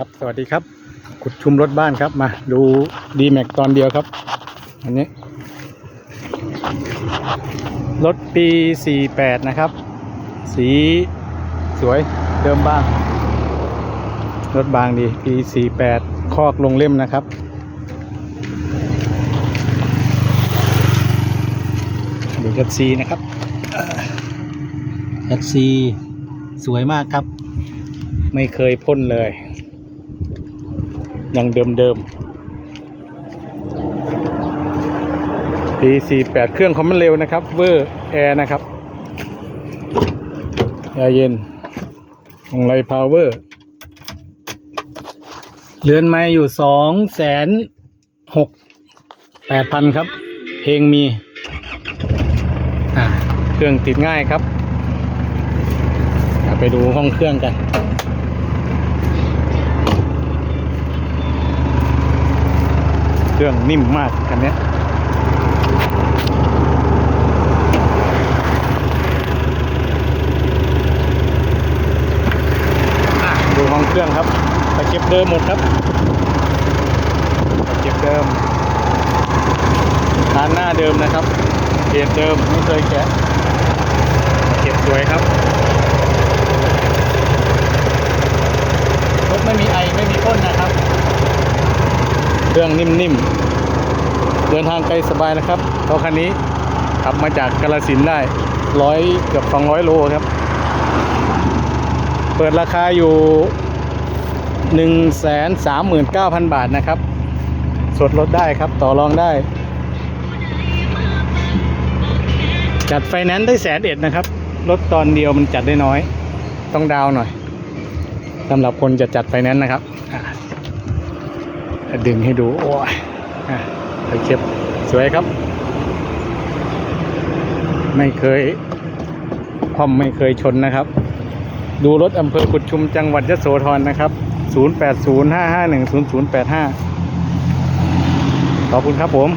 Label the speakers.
Speaker 1: ครับ สวัสดีครับ ขุดชุมรถบ้านครับ มาดูดีแม็กตอนเดียวครับ อันนี้ รถปี 48 นะครับ สีสวยเดิมบ้าง รถบางดีปี 48 คอกลงเล่มนะครับดูกัซีนะครับกัซีสวยมากครับ ไม่เคยพ่นเลย ยังเดิมเดิมๆปี48 เครื่องคอมมันเร็วนะครับ เวอร์แอร์นะครับแอร์เย็นของไรพาวเวอร์ เรือนไม้อยู่สองแสนหกแปดพันครับ เพลงมี เครื่องติดง่ายครับ ไปดูห้องเครื่องกัน เครื่องนิ่มมากคันนี้ดูห้องเครื่องครับตะเก็บเดิมหมดครับตะเก็บเดิมคานหน้าเดิมนะครับเกรดเดิมไม่เคยแกะเก็บสวยครับรถไม่มีไอไม่มีพ่นนะครับ เครื่องนิ่มๆ เดินทางไกลสบายนะครับเพราะคันนี้ขับมาจากกาลสินได้ร้อยเกือบสองร้อยโลครับ เปิดราคาอยู่หนึ่งแสนสามหมื่นเก้าพันบาทนะครับ สดลดได้ครับต่อรองได้ จัดไฟแนนซ์ได้แสนเอ็ดนะครับรถตอนเดียวมันจัดได้น้อย ต้องดาวหน่อยสำหรับคนจะจัดไฟแนนซ์นะครับ ดึงให้ดู โอ้ยอะตะเก็บสวยครับ ไม่เคยความไม่เคยชนนะครับ ดูรถอำเภอขุดชุมจังหวัดยะโสธรนะครับ 0805510085 ขอบคุณครับผม